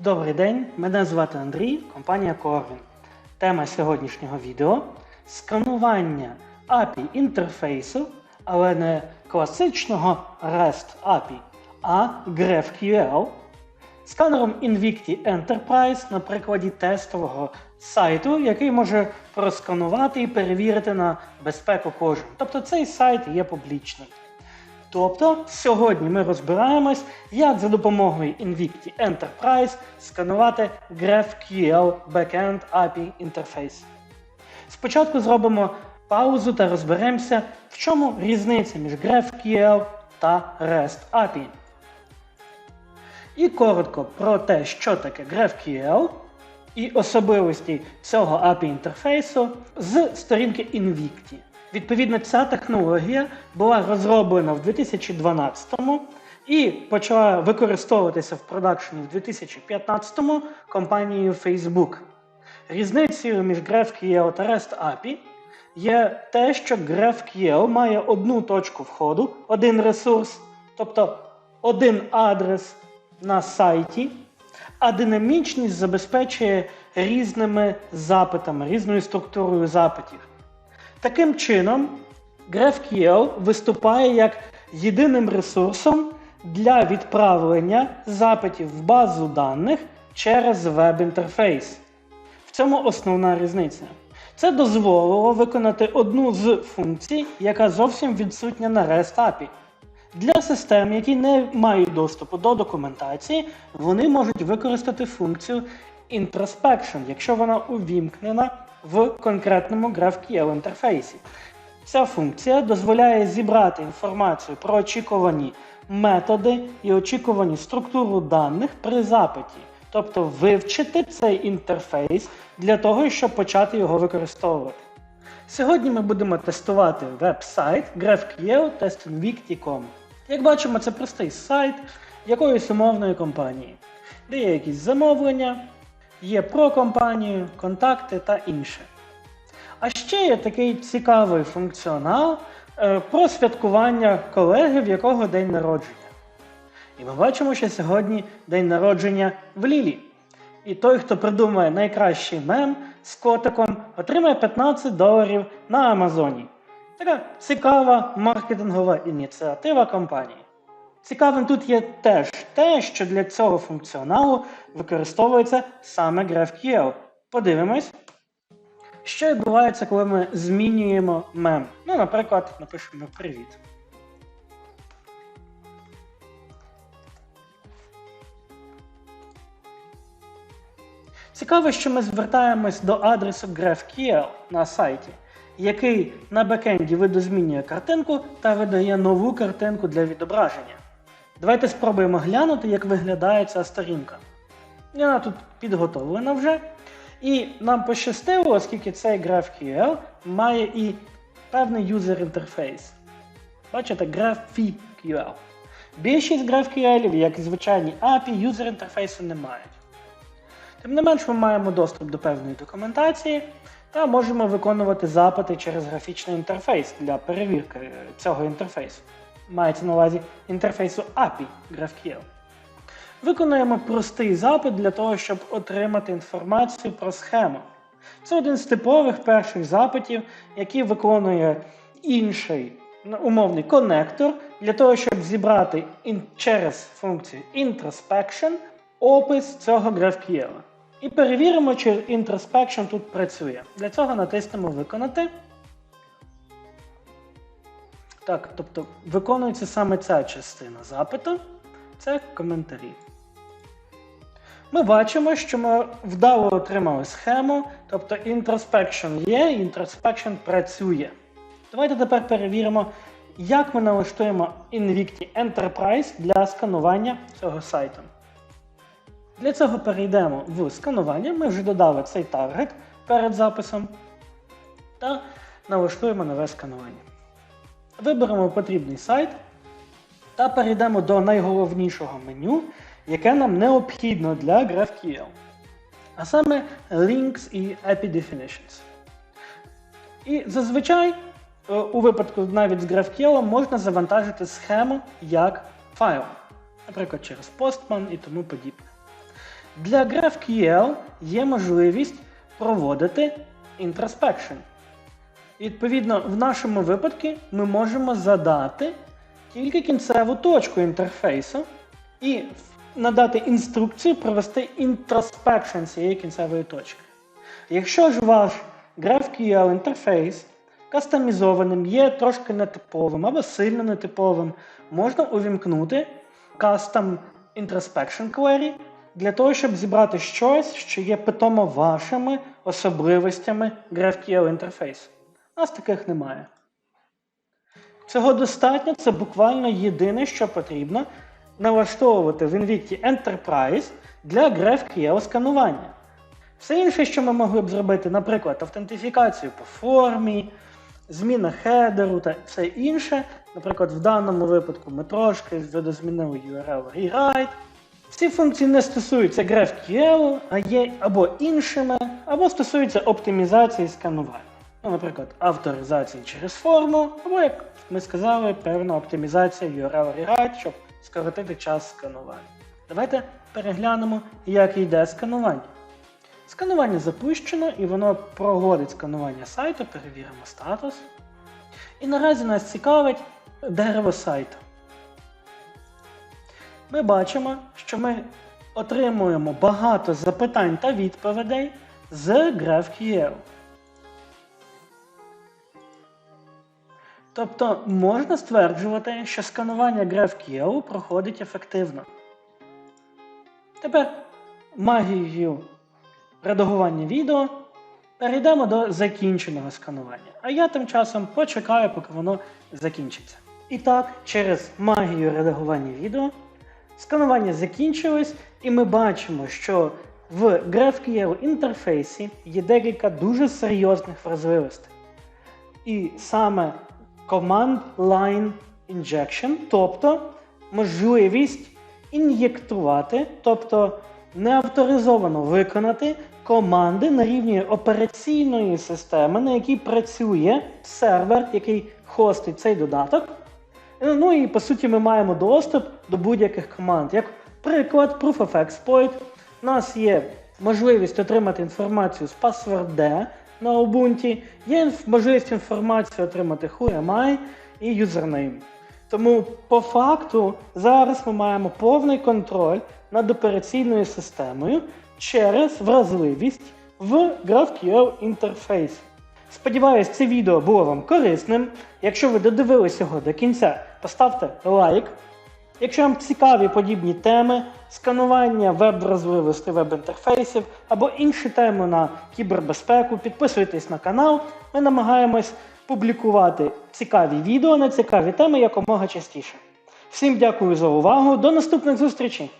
Добрий день, мене звати Андрій, компанія Corvin. Тема сьогоднішнього відео сканування API інтерфейсу, але не класичного REST API, а GraphQL сканером Invicti Enterprise на прикладі тестового сайту, який може просканувати і перевірити на безпеку кожен. Тобто цей сайт є публічним. Тобто сьогодні ми розбираємось, як за допомогою Invicti Enterprise сканувати GraphQL Backend API інтерфейс. Спочатку зробимо паузу та розберемося, в чому різниця між GraphQL та REST API. І коротко про те, що таке GraphQL і особливості цього API інтерфейсу з сторінки Invicti. Відповідно, ця технологія була розроблена в 2012-му і почала використовуватися в продакшені в 2015-му компанією Facebook. Різницею між GraphQL та REST API є те, що GraphQL має одну точку входу, один ресурс, тобто один адрес на сайті, а динамічність забезпечує різними запитами, різною структурою запитів. Таким чином, GraphQL виступає як єдиним ресурсом для відправлення запитів в базу даних через веб-інтерфейс. В цьому основна різниця. Це дозволило виконати одну з функцій, яка зовсім відсутня на REST API. Для систем, які не мають доступу до документації, вони можуть використати функцію Introspection, якщо вона увімкнена в конкретному GraphQL інтерфейсі. Ця функція дозволяє зібрати інформацію про очікувані методи і очікувані структуру даних при запиті, тобто вивчити цей інтерфейс для того, щоб почати його використовувати. Сьогодні ми будемо тестувати веб-сайт GraphQL testinvicti.com. Як бачимо, це простий сайт якоїсь умовної компанії, де є якісь замовлення, є про компанію, контакти та інше. А ще є такий цікавий функціонал е, про святкування колеги, в якого день народження. І ми бачимо, що сьогодні день народження в Лілі. І той, хто придумає найкращий мем з котиком, отримає 15 доларів на Амазоні. Така цікава маркетингова ініціатива компанії. Цікавим тут є теж те, що для цього функціоналу використовується саме GraphQL. Подивимось, що відбувається, коли ми змінюємо мем. Ну, наприклад, напишемо привіт. Цікаво, що ми звертаємось до адресу GraphQL на сайті, який на бекенді видозмінює картинку та видає нову картинку для відображення. Давайте спробуємо глянути, як виглядає ця сторінка. Вона тут підготовлена вже. І нам пощастило, оскільки цей GraphQL має і певний юзер інтерфейс. Бачите, GraphQL. Більшість GraphQL, як і звичайні API, юзер інтерфейсу не мають. Тим не менш, ми маємо доступ до певної документації та можемо виконувати запити через графічний інтерфейс для перевірки цього інтерфейсу. Мається на увазі інтерфейсу API GraphQL. Виконуємо простий запит для того, щоб отримати інформацію про схему. Це один з типових перших запитів, який виконує інший умовний конектор для того, щоб зібрати через функцію introspection опис цього GraphQL. І перевіримо, чи introspection тут працює. Для цього натиснемо Виконати. Так, тобто виконується саме ця частина запиту. Це коментарі. Ми бачимо, що ми вдало отримали схему, тобто introspection є, introspection працює. Давайте тепер перевіримо, як ми налаштуємо Invicti Enterprise для сканування цього сайту. Для цього перейдемо в сканування. Ми вже додали цей таргет перед записом та налаштуємо нове сканування. Виберемо потрібний сайт та перейдемо до найголовнішого меню, яке нам необхідно для GraphQL. А саме Links і API Definitions. І зазвичай, е, у випадку навіть з GraphQL, можна завантажити схему як файл. Наприклад, через Postman і тому подібне. Для GraphQL є можливість проводити introspection. Відповідно, в нашому випадку ми можемо задати тільки кінцеву точку інтерфейсу і надати інструкцію провести introspection цієї кінцевої точки. Якщо ж ваш GraphQL інтерфейс кастомізованим є трошки нетиповим або сильно нетиповим, можна увімкнути Custom Introspection Query для того, щоб зібрати щось, що є питомо вашими особливостями GraphQL інтерфейсу. У нас таких немає. Цього достатньо, це буквально єдине, що потрібно налаштовувати в Invicti Enterprise для GraphQL сканування. Все інше, що ми могли б зробити, наприклад, автентифікацію по формі, зміна хедеру та все інше. Наприклад, в даному випадку ми трошки видозмінили URL rewrite. Ці функції не стосуються GraphQL, а є або іншими, або стосуються оптимізації сканування. Ну, наприклад, авторизації через форму, або, як ми сказали, певна оптимізація URL rewrite, щоб скоротити час сканування. Давайте переглянемо, як йде сканування. Сканування запущено і воно проводить сканування сайту, перевіримо статус. І наразі нас цікавить дерево сайту. Ми бачимо, що ми отримуємо багато запитань та відповідей з GraphQL. Тобто можна стверджувати, що сканування GraphQL проходить ефективно. Тепер магією редагування відео перейдемо до закінченого сканування. А я тим часом почекаю, поки воно закінчиться. І так, через магію редагування відео сканування закінчилось, і ми бачимо, що в GraphQL інтерфейсі є декілька дуже серйозних вразливостей. І саме Command Line Injection, тобто можливість ін'єктувати, тобто неавторизовано виконати команди на рівні операційної системи, на якій працює сервер, який хостить цей додаток. Ну і по суті ми маємо доступ до будь-яких команд. Як приклад, Proof of Exploit. У нас є можливість отримати інформацію з password на Ubuntu, є можливість інформацію отримати who am I і username. Тому по факту зараз ми маємо повний контроль над операційною системою через вразливість в GraphQL інтерфейс. Сподіваюсь, це відео було вам корисним. Якщо ви додивились його до кінця, поставте лайк. Якщо вам цікаві подібні теми, сканування веб-вразливості веб-інтерфейсів або інші теми на кібербезпеку, підписуйтесь на канал. Ми намагаємось публікувати цікаві відео на цікаві теми якомога частіше. Всім дякую за увагу. До наступних зустрічей!